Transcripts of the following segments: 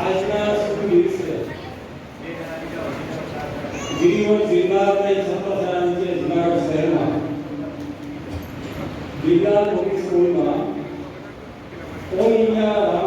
આજના શુભ દિવસે ગિરિવર જિલ્લા અને છત્રસાલ નીચે પબ્લિક સ્કૂલમાં ઓલ ઇન્ડિયા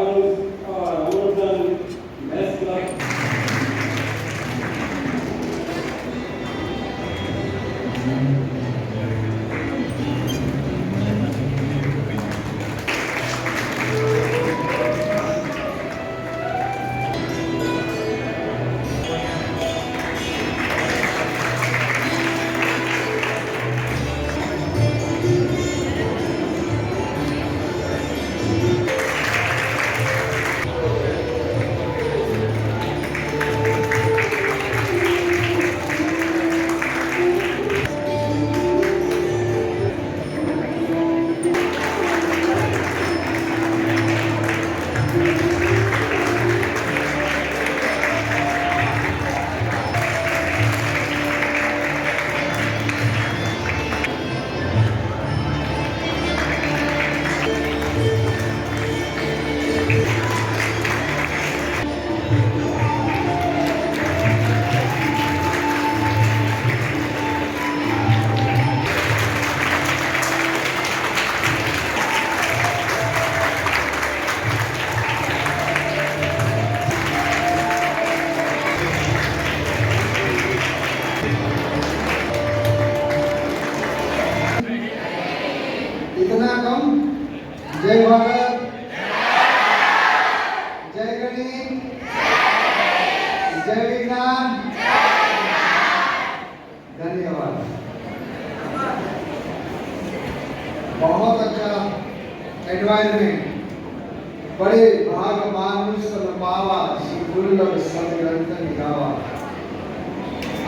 दुर्लभ सदग्रंथ निगावा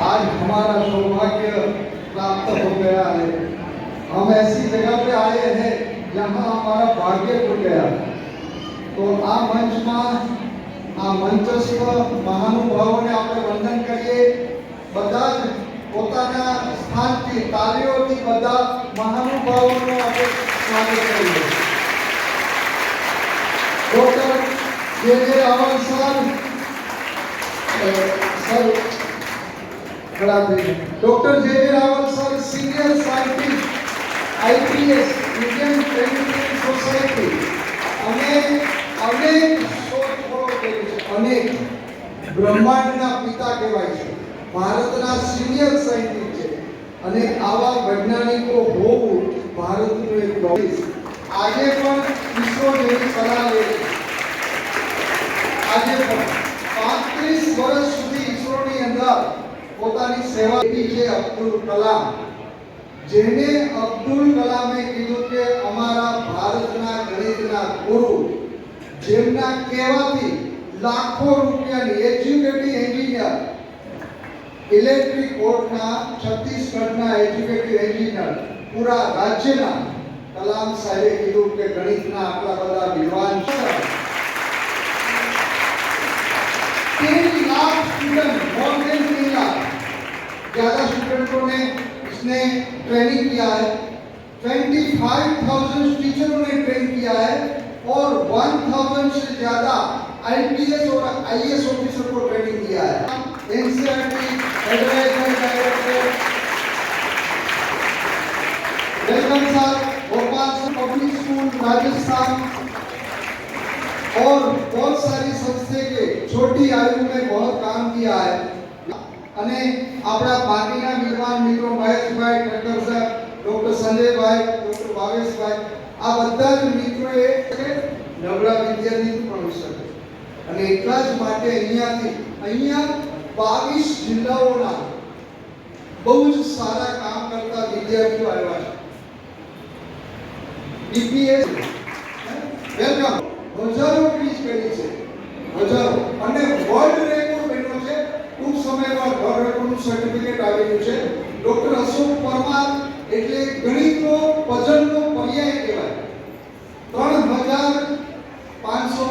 आज हमारा सौभाग्य प्राप्त हो गया है हम ऐसी जगह पे आए हैं जहां हमारा भाग्य खुल गया તો આ મંચમાં આ મંચસ્થ મહાનુભાવોને આપણે વંદન કરીએ બધા જ પોતાના સ્થાનથી તાળીઓથી બધા મહાનુભાવોનું આપણે સ્વાગત કરીએ ડોક્ટર જે જે Raval sir doctor J Raval sir senior scientist IPS Indian training society અને અનેક શોધખોળો કરી છે અનેક બ્રહ્માંડના પિતા કહેવાય છે ભારતના સિનિયર સાયન્ટિસ્ટ છે અને આવા વૈજ્ઞાનિકો હોવું ભારતનું એક ગૌરવ આજે પણ ઈસરો જેવી સલાહ લે આજે પણ અંદર પોતાની સેવા છે અબ્દુલ કલામ. જેને અબ્દુલ કલામે કીધું કે અમારા ભારતના ગણિતના ગુરુ, જેમના કહેવાથી લાખો રૂપિયાની એજ્યુકેટિવ એન્જિનિયર ઇલેક્ટ્રિક બોર્ડના છત્તીસગઢના એજ્યુકેટિવ એન્જિનિયર પૂરા રાજ્યના કલામ સાહેબે કીધું કે ગણિતના આટલા બધા વિદ્વાન છે. ज़्यादा स्टूडेंटों ने इसने ट्रेनिंग किया है। ट्वेंटी फाइव थाउज़ेंड टीचरों ने ट्रेन किया है और वन थाउज़ेंड से ज़्यादा आईपीएस और आईएएस ऑफिसर को ट्रेनिंग दिया है। NCERT advisement director welcome sir Bhopal public school Rajasthan और बहुत सारी संस्थे के छोटी आयु में बहुत काम किया है અને આપણા બાકીના વિદ્વાન મિત્રો Maheshbhai Thakkar sir doctor Sanjaybhai doctor Bhaveshbhai આ બધા જ મિત્રોએ નબળા વિદ્યાર્થી પણ હોઈ શકે અને એટલા જ માટે અહીંયાથી અહીંયા બાવીસ જિલ્લાઓના બહુ જ સારા કામ કરતા વિદ્યાર્થીઓ આવ્યા છે બીપીએસ વેલકમ હજારો ક્વિઝ કરી છે. હજારો અને વર્લ્ડ રેકોર્ડ બન્યો છે. ટૂંક સમયમાં વર્લ્ડ રેકોર્ડનું સર્ટિફિકેટ આવેલું છે. ડોક્ટર અશોક પરમાર એટલે ગણિતનો પઝલનો પર્યાય કહેવાય. ત્રણ હજાર પાંચસો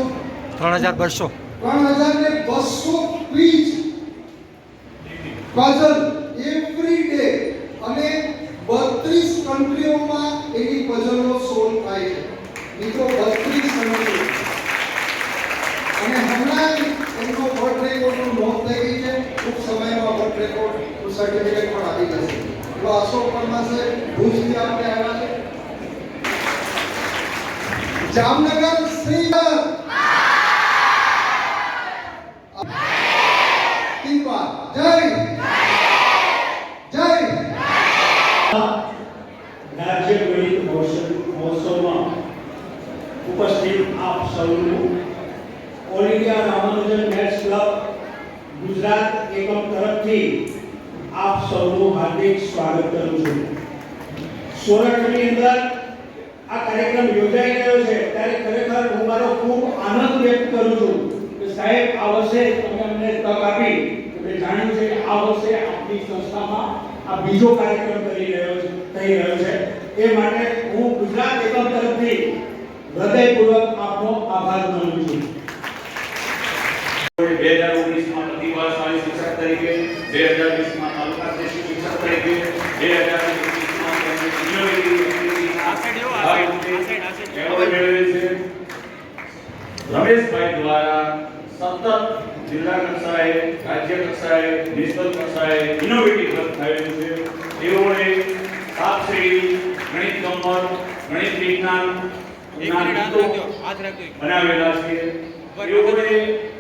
ત્રણ હજાર બસો. ત્રણ હજાર ને બસો ક્વિઝ પઝલ એવરી ડે અને બત્રીસ કન્ટ્રીઓમાં એની પઝલો સોલ્વ થાય છે મિત્રો બત્રીસ કન્ટ્રીઓ અને હમણાં અને એમનો વર્લ્ડ રેકોર્ડનું નોંધ થઈ ગઈ છે ટૂંક રેકોર્ડ સર્ટિફિકેટ પણ આવી જશે તો અશોક પરમાસે ભુજથી આપણે આવ્યા છે. જામનગર શ્રી મહોત્સવમાં ઉપસ્થિત આપ સૌનું. All India Ramanujan maths club Gujarat એકમ તરફથી આપ સૌનું હાર્દિક સ્વાગત કરું છું. સોરઠની અંદર આ કાર્યક્રમ યોજાઈ રહ્યો છે. ત્યારે ખરેખર હું મારો ખૂબ આનંદ વ્યક્ત કરું છું કે સાહેબ, આ વર્ષે તમે અમને તક આપી મેં જાણ્યું છે કે આ વર્ષે આપની સંસ્થામાં આ બીજો કાર્યક્રમ કરી રહ્યો છે, થઈ રહ્યો છે. એ માટે હું ગુજરાત એકમ તરફથી હૃદયપૂર્વક આપનો આભાર માનું છું. બે હજાર ઓગણીસમાં પ્રતિભાશાળી શિક્ષક તરીકે બે હજાર વીસમાં તાલુકા શ્રેષ્ઠ શિક્ષક તરીકે બે હજાર એકવીસમાં તેમને ઇનોવેટિવ એક્ટિવિટીના ભાગરૂપે એવોર્ડ મેળવેલ છે રમેશભાઈ દ્વારા સતત જિલ્લા કક્ષાએ રાજ્ય કક્ષાએ નેશનલ કક્ષાએ ઇનોવેટિવ વર્ક થયેલું છે તેઓએ સાત શ્રેણી ગણિત નંબર ગણિત વિજ્ઞાન એક મિનિટ હાથ રાખજો હાથ રાખજો બનાવેલા છે. તેઓએ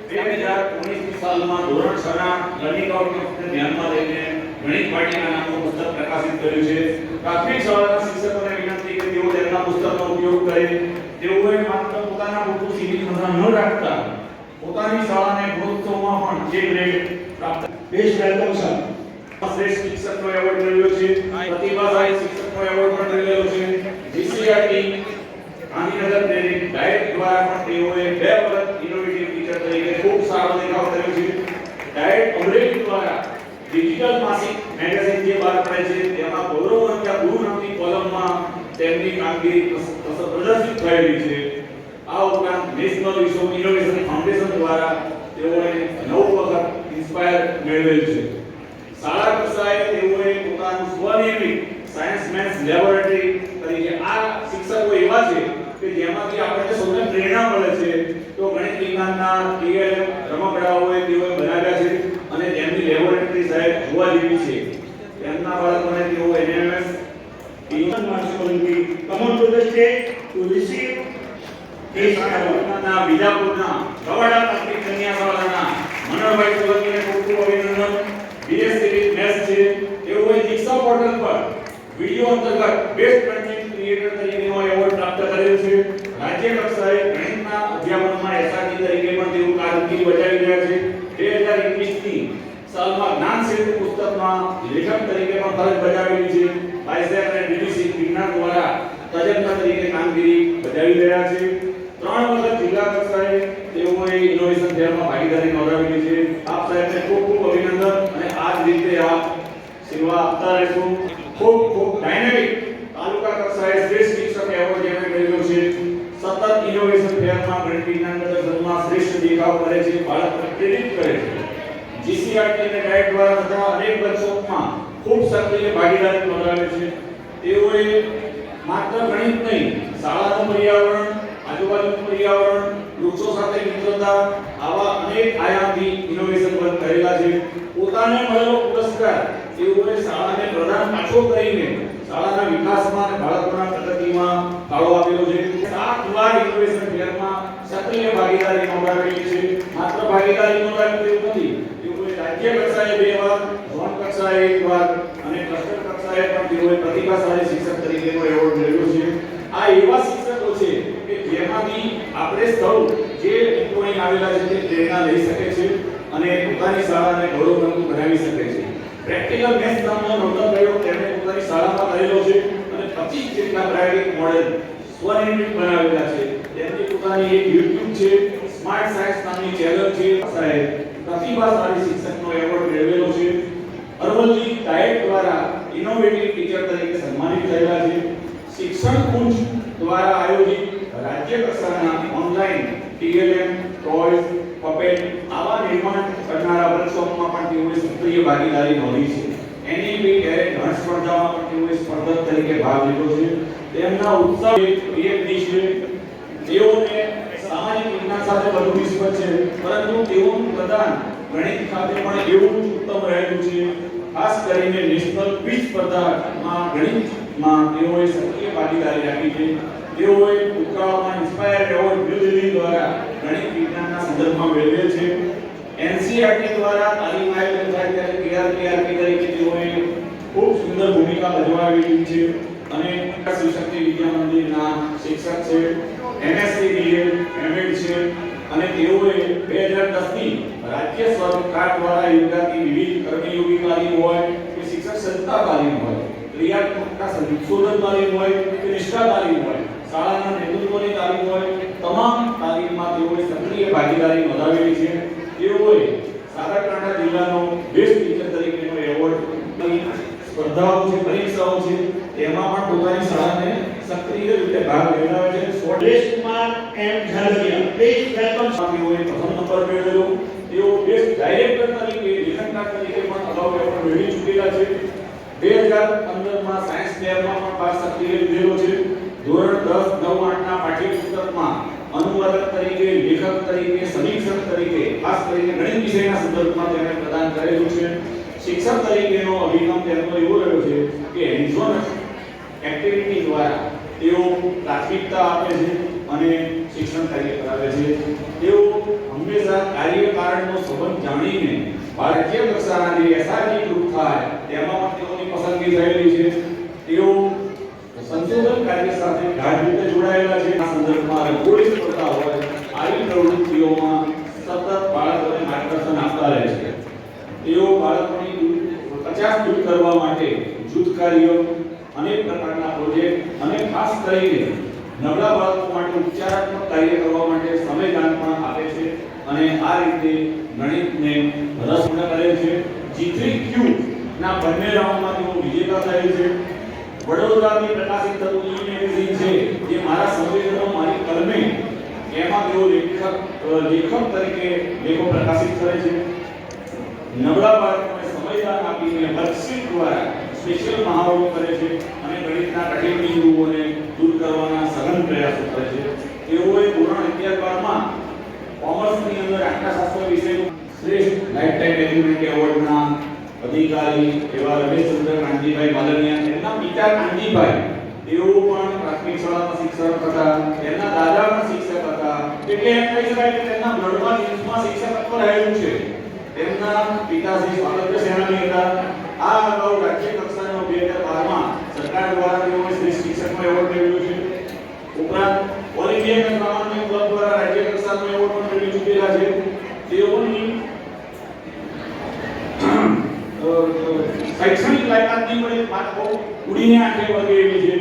બે હજાર ઓગણીસની સાલમાં ધોરણ છ ના લર્નિંગ આઉટકમ્સને ધ્યાનમાં લઈને ગણિત વાટિકા નામનું પુસ્તક પ્રકાશિત કર્યું છે. પ્રાથમિક શાળાના શિક્ષકોને વિનંતી કે તેઓ તેમના પુસ્તકનો ઉપયોગ કરે. તેઓએ માત્ર પોતાના પૂરતું સીમિત ન રાખતા પોતાની શાળાને ગુણોત્સવમાં પણ જે ગ્રેડ પ્રાપ્ત બેસ્ટ વેલકમ સર શ્રેષ્ઠ શિક્ષકનો એવોર્ડ મેળવ્યો છે. પ્રતિભાશાળી શિક્ષકનો એવોર્ડ પણ મેળવેલો છે. જીસીઆરટી ગાંધીનગર પ્રેરિત ડાયટ દ્વારા પણ તેઓએ બે વખત ઇનોવેટિવ ટીચર તરીકે ખૂબ સારો દેખાવ કર્યો છે. ડાયટ અમરેલી દ્વારા ડિજિટલ માસિક મેગેઝિન જે બહાર પડે છે, તેમાં ગૌરવવંતા ગુરુ નામની કોલમમાં તેમની કામગીરી પ્રદર્શિત થયેલી છે. આ ઉપરાંત નેશનલ ઇનોવેશન ફાઉન્ડેશન દ્વારા તેઓએ નવ વખત ઇન્સ્પાયર મેળવેલ છે. શાળા કક્ષાએ તેઓએ પોતાનું સ્વનિર્મિત સાયન્સ મેન્સ લેબોરેટરી તરીકે આ શિક્ષકો એવા છે કે જેમાંથી આપણને સૌને પ્રેરણા મળે છે. તો ગણિત વિજ્ઞાનના ટીએલએમ રમકડાઓએ તેઓએ બનાવ્યા છે અને તેમની લેબોરેટરી સાહેબ જોવા જેવી છે. તેમના બાળકોને તેઓ NMS Even Marshall will be come on to the stage to receive this award. ના બીજાપુરના રવાડા પ્રાથમિક કન્યા શાળાના મનોહરભાઈ સોલંકીને ખૂબ ખૂબ અભિનંદન. બીએસસી મેથ્સ છે. તેઓએ દીક્ષા પોર્ટલ પર વિડિયો અંતર્ગત બેસ્ટ કન્ટેન્ટ ક્રિએટર તરીકેનો એવોર્ડ પ્રાપ્ત કરેલ છે રાજ્ય કક્ષાએ ગણિતના અધ્યાપનમાં એસઆરટી તરીકે પણ તેઓ કામગીરી બજાવી રહ્યા છે 2021 ની સાલમાં જ્ઞાન સેતુ પુસ્તકમાં લેખક તરીકે પણ ફરજ બજાવેલી છે. બાયસેક અને ડીડીસી વિજ્ઞાન દ્વારા તજજ્ઞ તરીકે કામગીરી બજાવી રહ્યા છે. ત્રણ વખત જિલ્લા કક્ષાએ તેઓએ ઇનોવેશન ફેરમાં ભાગીદારી નોંધાવેલી છે. આપ સાહેબને ખૂબ ખૂબ અભિનંદન અને આ જ રીતે આપ સેવા આપતા રહેશો. ખૂબ ખૂબ ડાયનેમિક તાલુકા કક્ષાએ શ્રેષ્ઠ શિક્ષક એવોર્ડ જેમણે મેળવ્યો છે. સતત ઇનોવેશન ફેરમાં ગણિત વિજ્ઞાન પ્રદર્શનમાં શ્રેષ્ઠ દેખાવ કરે છે. બાળકને પ્રેરિત કરે છે. જીસીઆરટી અને ડાયટ દ્વારા થતા અનેક વર્કશોપમાં ખૂબ સક્રિય ભાગીદારી નોંધાવે છે. તેઓએ માત્ર ગણિત નહીં, શાળાનું પર્યાવરણ, આજુબાજુનું પર્યાવરણ, વૃક્ષો સાથે મિત્રતા આવા અનેક આયામથી ઇનોવેશન વર્ક કરેલા છે. પોતાને મળેલો પુરસ્કાર તેઓએ શાળાને પ્રદાન પાછો કરીને શાળાના વિકાસમાં અને બાળકોના પ્રગતિમાં ફાળો આપેલો છે. સાત વાર ઇનોવેશન ફેરમાં સક્રિય ભાગીદારી નોંધાવેલી છે. માત્ર ભાગીદારી નોંધાવી તેવું નથી રાજ્ય કક્ષાએ બે વાર ઝોન કક્ષાએ એક વાર અને ક્લસ્ટર કક્ષાએ પણ તેઓએ પ્રતિભાશાળી શિક્ષક તરીકેનો એવોર્ડ મેળવ્યો છે. આ એવા શિક્ષકો છે કે જેમાંથી આપણે સૌ જે મિત્રો અહીં આવેલા છે તે પ્રેરણા લઈ શકે છે અને પોતાની શાળાને ગૌરવવંતું બનાવી શકે છે. પ્રેક્ટિકલ મેથ્સ નામનો નોંધો પ્રયોગ તેમણે પોતાની શાળામાં કરેલો છે અને 25 જેટલા પ્રાયોગિક મોડેલ સ્વનિર્મિત બનાવેલા છે. તેમની પોતાની એક યુટ્યુબ છે સ્માર્ટ સાયન્સ નામની ચેનલ છે. સાહેબ પ્રતિભાશાળી શિક્ષકનો એવોર્ડ મેળવેલો છે. અરવલ્લી ડાયટ દ્વારા ઇનોવેટિવ ટીચર તરીકે સન્માનિત થયેલા છે. શિક્ષણ કુંજ દ્વારા આયોજિત રાજ્ય કક્ષાના ઓનલાઈન ટીએલએમ ટોય પપેટ આવા નિર્માણ કરનારા વર્કશોપમાં પણ તેઓએ સક્રિય ભાગીદારી નોંધી છે. એનઈપી કેરેટ ઘણ સ્પર્ધામાં પણ તેઓએ સ્પર્ધક તરીકે ભાગ લીધો છે. તેમના ઉત્સાહ પીએફડી છે. તેઓને સામાજિક વિજ્ઞાન સાથે વધુ નિસ્બત છે. પરંતુ તેઓનું પ્રદાન ગણિત ખાતે પણ એવું ઉત્તમ રહેલું છે. ખાસ કરીને નેશનલ ક્વિઝ સ્પર્ધામાં ગણિતમાં તેઓએ સક્રિય ભાગીદારી રાખી છે. તેઓએ ભૂતકાળમાં ઇન્સ્પાયર એવોર્ડ ન્યૂ દ્વારા ગણિત વિજ્ઞાનના સંદર્ભમાં મેળવેલ છે. એનસીઆરટી દ્વારા તાલીમ આયોજન થાય ત્યારે કેઆરકેઆરપી તરીકે તેઓએ ખૂબ સુંદર ભૂમિકા ભજવાવેલી છે. અને શિવશક્તિ વિદ્યા મંદિરના શિક્ષક છે. એમએસસી બીએડ એમએડ છે, અને તેઓએ 2010 દસની રાજ્ય સરકાર દ્વારા યોજાતી વિવિધ કર્મયોગી તાલીમ હોય, કે શિક્ષક સંસ્થા તાલીમ હોય, ક્રિયાત્મકતા સંશોધન તાલીમ હોય, કે નિષ્ઠા તાલીમ હોય, શાળાના નેતૃત્વની તાલીમ હોય, તમામ તાલીમમાં તેઓએ સક્રિય ભાગીદારી નોંધાવેલી છે. તેઓએ સાબરકાંઠા જિલ્લાનો બેસ્ટ ટીચર તરીકેનો એવોર્ડ સ્પર્ધાઓ છે, પરીક્ષાઓ છે, તેમાં પણ પોતાની શાળાને સક્રિય રીતે ભાગ લેવડાવે છે. So Kumar M Jhalaria best welcome. તેઓએ પ્રથમ નંબર મેળવ્યો. તેઓ બેસ્ટ ડાયરેક્ટર તરીકે લેખનકાર તરીકે પણ અગાઉ એવોર્ડ મેળવી ચૂકેલા છે. 2015 માં સાયન્સ ફેરમાં પણ ભાગ સક્રિય લીધેલો છે. ધોરણ 10 9 8 ના પાઠ્યપુસ્તકમાં અનુવાદક તરીકે લેખક તરીકે સમીક્ષક તરીકે ખાસ કરીને ગણિત વિષયના સંદર્ભમાં તેમણે પ્રદાન કરેલું છે. શિક્ષક તરીકેનો અભિગમ તેમનો એવો રહ્યો છે કે હેન્ડઝોન એક્ટિવિટી દ્વારા તેઓ પ્રાથમિકતા આપે છે અને શિક્ષણ કાર્ય કરાવે છે. તેઓ હંમેશા કાર્યકારણનો સંબંધ જાણીને ભારતીય કક્ષાના જે એસઆરજી ગ્રુપ થાય, તેમાં પણ તેઓની પસંદગી થયેલી છે. તેઓ સંશોધન કાર્ય સાથે ગાઢ રીતે જોડાયેલા છે. આ સંદર્ભમાં રંગોળી સ્પર્ધા હોય, આવી પ્રવૃત્તિઓમાં સતત બાળકોને માર્ગદર્શન આપતા રહે છે. તેઓ બાળકોની પચાસ દૂર કરવા માટે જૂથ કાર્ય અનેક પ્રકારના પ્રોજેક્ટ અને ખાસ કરીને નબળા બાળકો માટે ઉપચારાત્મક કાર્ય કરવા માટે સમયદાન પણ આપે છે અને આ રીતે ગણિતને રસપૂર્ણ કરે છે. G3Q ના બંને રાઉન્ડમાં તેઓ વિજેતા થયેલ છે. વડોદરાથી પ્રકાશિત થતું ઈ મેગેઝિન છે જે મારા સંવેદનો, મારી કલમે. એમાં તેઓ લેખક લેખક તરીકે લેખો પ્રકાશિત કરે છે. નબળા બાળકોને સમયદાન આપીને વર્કશીટ દ્વારા સ્પેશિયલ મહાવરો કરે છે અને ગણિતના કઠિન બિંદુઓને દૂર કરવાના સઘન પ્રયાસો કરે છે. તેઓએ ધોરણ 11 બારમાં કોમર્સની અંદર આંકડાશાસ્ત્ર વિષયનું શ્રેષ્ઠ લાઈફ ટાઈમ એચિવમેન્ટ એવોર્ડના અધિકારી એવા રમેશચંદ્ર કાંજીભાઈ માલનિયા એમના પિતા કાંજીભાઈ તેઓ પણ પ્રાથમિક શાળામાં શિક્ષક હતા, તેમના દાદા પણ શિક્ષક હતા. એટલે એમ કહી શકાય કે તેમના બ્લડમાં જીન્સમાં શિક્ષકત્વ રહેલું છે. તેમના પિતાશ્રી સ્વાતંત્ર્ય સેનાની હતા. આ અગાઉ રાજ્ય કક્ષાનો 2012 સરકાર દ્વારા તેઓને શ્રેષ્ઠ શિક્ષકનો એવોર્ડ મેળવ્યો છે. ઉપરાંત, ઓલ દ્વારા રાજ્ય કક્ષાનો એવોર્ડ પણ મેળવી ચૂકેલા છે. તેઓની શૈક્ષણિક લાયકાતની પણ એક વાત બહુ ઉડીને આંખે વળગે એવી છે.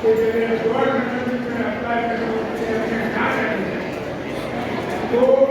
તો